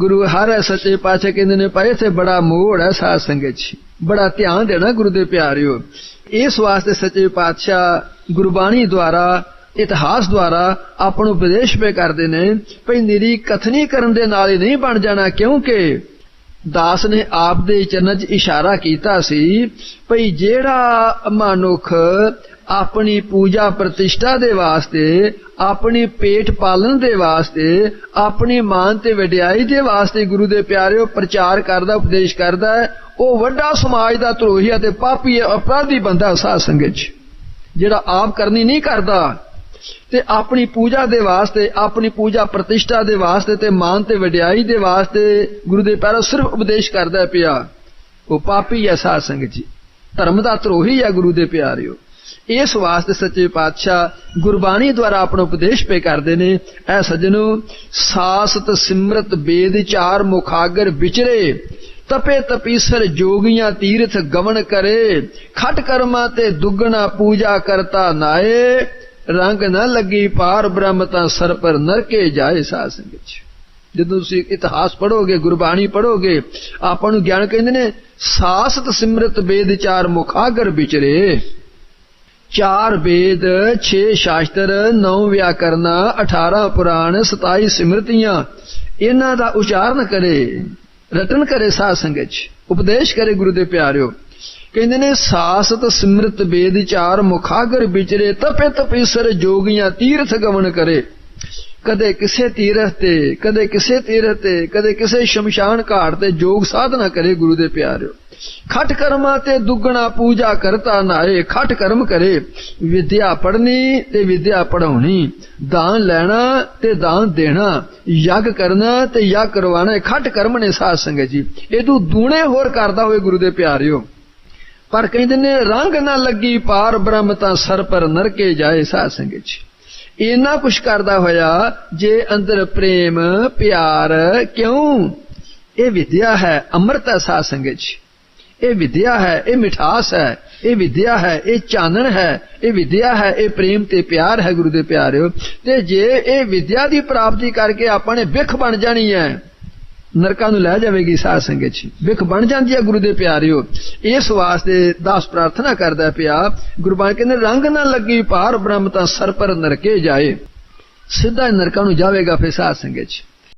ਗੁਰੂ ਹਰ ਸੱਚੇ ਪਾਤਸ਼ਾਹ ਕਹਿੰਦੇ ਨੇ ਭਾਈ ਇੱਥੇ ਬੜਾ ਮੋੜ ਹੈ ਸਾਧ ਸੰਗਤ 'ਚ ਬੜਾ ਧਿਆਨ ਦੇਣਾ ਗੁਰੂ ਦੇ ਪਿਆਰਿਓ। ਇਸ ਵਾਸਤੇ ਸੱਚੇ ਪਾਤਸ਼ਾਹ ਗੁਰਬਾਣੀ ਦੁਆਰਾ, ਇਤਿਹਾਸ ਦੁਆਰਾ ਆਪਾਂ ਨੂੰ ਉਪਦੇਸ਼ ਪੇ ਕਰਦੇ ਨੇ, ਭਈ ਨਿਰੀ ਕਥਨੀ ਕਰਨ ਦੇ ਨਾਲ ਹੀ ਨਹੀਂ ਬਣ ਜਾਣਾ, ਕਿਉਂਕਿ ਦਾਸ ਨੇ ਆਪ ਦੇ ਚਰਨ 'ਚ ਇਸ਼ਾਰਾ ਕੀਤਾ ਸੀ, ਭਈ ਜਿਹੜਾ ਮਨੁੱਖ ਆਪਣੀ ਪੂਜਾ ਪ੍ਰਤਿਸ਼ਠਾ ਦੇ ਵਾਸਤੇ, ਆਪਣੀ ਪੇਟ ਪਾਲਣ ਦੇ ਵਾਸਤੇ, ਆਪਣੀ ਮਾਨ ਤੇ ਵਡਿਆਈ ਦੇ ਵਾਸਤੇ ਗੁਰੂ ਦੇ ਪਿਆਰਿਓ ਪ੍ਰਚਾਰ ਕਰਦਾ, ਉਪਦੇਸ਼ ਕਰਦਾ ਹੈ। ਉਹ ਵੱਡਾ ਸਮਾਜ ਦਾ ਧਰੋਹੀ ਅਤੇ ਪਾਪੀ ਅਪਰਾਧੀ ਬੰਦਾ ਸਾਧ ਸੰਗਤ 'ਚ। ਜਿਹੜਾ ਆਪ ਕਰਨੀ ਨਹੀਂ ਕਰਦਾ ਤੇ ਆਪਣੀ ਪੂਜਾ ਦੇ ਵਾਸਤੇ, ਆਪਣੀ ਪੂਜਾ ਪ੍ਰਤਿਸ਼ਠਾ ਦੇ ਵਾਸਤੇ ਤੇ ਮਾਨ ਤੇ ਵਡਿਆਈ ਦੇ ਵਾਸਤੇ ਗੁਰੂ ਦੇ ਪਿਆਰਾ ਸਿਰਫ ਉਪਦੇਸ਼ ਕਰਦਾ ਪਿਆ। ਉਹ ਪਾਪੀ ਹੈ ਸਾਧ ਸੰਗਤ ਜੀ। ਧਰਮ ਦਾ ਧਰੋਹੀ ਹੈ ਗੁਰੂ ਦੇ ਪਿਆਰਿਓ। ਇਸ ਵਾਸਤੇ ਸੱਚੇ ਪਾਤਸ਼ਾਹ ਗੁਰਬਾਣੀ ਦੁਆਰਾ ਆਪਣਾ ਉਪਦੇਸ਼ ਪੇ ਕਰਦੇ ਨੇ, ਐ ਸਜਣੋ, ਸਾਸਤ ਸਿਮਰਤ ਬੇਦ ਚਾਰ ਮੁਖਾਗਰ ਵਿਚਰੇ, ਤਪੇ ਤਪੀਸਰ ਜੋਗੀਆਂ ਤੀਰਥ ਗਵਨ ਕਰੇ, ਖਟ ਕਰਮਾਂ ਤੇ ਦੁੱਗਣਾ ਪੂਜਾ ਕਰਤਾ ਨਾਏ, ਰੰਗ ਨਾ ਲੱਗੀ ਪਾਰ ਬ੍ਰਹਮ ਤਾਂ ਸਰ ਪਰ ਨਰਕੇ ਜਾਏ ਸਾਧ ਸੰਗਤ। ਜਦੋਂ ਤੁਸੀਂ ਇਤਿਹਾਸ ਪੜੋਗੇ ਗੁਰਬਾਣੀ ਪੜੋਗੇ ਆਪਾਂ ਨੂੰ ਗਿਆਨ ਕਹਿੰਦੇ ਨੇ, ਸਾਸਤ ਸਿਮਰਤ ਬੇਦ ਚਾਰ ਮੁਖਾਗਰ ਵਿਚਰੇ ਚਾਰ ਵੇਦ 6 ਸ਼ਾਸਤਰ 9 ਵਿਆਕਰਨਾ 18 ਪੁਰਾਣ 27 ਸਿਮਰਤੀਆਂ। ਇਹਨਾਂ ਦਾ ਉਚਾਰਨ ਕਰੇ, ਰਟਨ ਕਰੇ ਸਾਧ ਸੰਗਤ ਚ, ਉਪਦੇਸ਼ ਕਰੇ ਗੁਰੂ ਦੇ ਪਿਆਰਿਓ। ਕਹਿੰਦੇ ਨੇ, ਸਾਸਤ ਸਿਮਰਤ ਵੇਦ ਚਾਰ ਮੁਖਾਗਰ ਵਿਚਰੇ, ਤਪੇ ਤਪੀਸਰ ਜੋਗੀਆਂ ਤੀਰਥ ਗਮਨ ਕਰੇ। ਕਦੇ ਕਿਸੇ ਤੀਰਥ ਤੇ, ਕਦੇ ਕਿਸੇ ਤੀਰਥ ਤੇ, ਕਦੇ ਕਿਸੇ ਸ਼ਮਸ਼ਾਨ ਘਾਟ ਤੇ ਜੋਗ ਸਾਧਨਾ ਕਰੇ ਗੁਰੂ ਦੇ ਪਿਆਰਿਓ। ਖਟ ਕਰਮਾਂ ਤੇ ਦੁੱਗਣਾ ਪੂਜਾ ਕਰਤਾ ਨਾਏ ਖਟ ਕਰਮ ਕਰੇ। ਵਿਦਿਆ ਪੜਨੀ ਤੇ ਵਿਦਿਆ ਪੜਾਉਣੀ ਦਾਨ ਲੈਣਾ ਤੇ ਦਾਨ ਦੇਣਾ, ਯੱਗ ਕਰਨਾ ਤੇ ਯੱਗ ਕਰਵਾਣਾ ਖਟ ਕਰਮ ਨੇ ਸਾਧ ਸੰਗਤ ਜੀ। ਇਹ ਤੂੰ ਦੂਣੇ ਹੋਰ ਕਰਦਾ ਹੋਏ ਗੁਰੂ ਦੇ ਪਿਆਰਿਓ। ਪਰ ਕਹਿੰਦੇ ਨੇ, ਰੰਗ ਨਾ ਲੱਗੀ ਪਾਰ ਬ੍ਰਹਮ ਤਾਂ ਸਰ ਪਰ ਨਰਕੇ ਜਾਏ ਸਾਧ ਸੰਗਤ ਜੀ। ਇੰਨਾ ਕੁਛ ਕਰਦਾ ਹੋਇਆ ਜੇ ਅੰਦਰ ਪ੍ਰੇਮ, ਪਿਆਰ ਕਿਉਂ? ਇਹ ਵਿਦਿਆ ਹੈ ਅੰਮ੍ਰਿਤ ਹੈ ਸਾਧ ਸੰਗਤ ਜੀ। ਇਹ ਵਿਦਿਆ ਹੈ, ਇਹ ਮਿਠਾਸ ਹੈ, ਇਹ ਵਿਦਿਆ ਹੈ, ਇਹ ਚਾਨਣ ਹੈ, ਇਹ ਵਿਦਿਆ ਹੈ, ਇਹ ਪ੍ਰੇਮ ਤੇ ਪਿਆਰ ਹੈ ਗੁਰੂ ਦੇ ਪਿਆਰਿਓ। ਤੇ ਜੇ ਇਹ ਵਿਦਿਆ ਦੀ ਪ੍ਰਾਪਤੀ ਕਰਕੇ ਆਪਾਂ ਨੇ ਵਿਖ ਬਣ ਜਾਣੀ ਹੈ, ਨਰਕਾਂ ਨੂੰ ਲੈ ਜਾਵੇਗੀ ਸਾਧ ਸੰਗਤ ਚ ਵਿਖ ਬਣ ਜਾਂਦੀ ਹੈ ਗੁਰੂ ਦੇ ਪਿਆਰਿਓ। ਇਸ ਵਾਸਤੇ ਦਾਸ ਪ੍ਰਾਰਥਨਾ ਕਰਦਾ ਪਿਆ, ਗੁਰਬਾਣੀ ਕਹਿੰਦੇ, ਰੰਗ ਨਾ ਲੱਗੀ ਪਾਰ ਬ੍ਰਹਮ ਤਾਂ ਸਰ ਨਰਕੇ ਜਾਏ। ਸਿੱਧਾ ਨਰਕਾਂ ਨੂੰ ਜਾਵੇਗਾ ਫਿਰ ਸਾਧ ਸੰਗਤ ਚ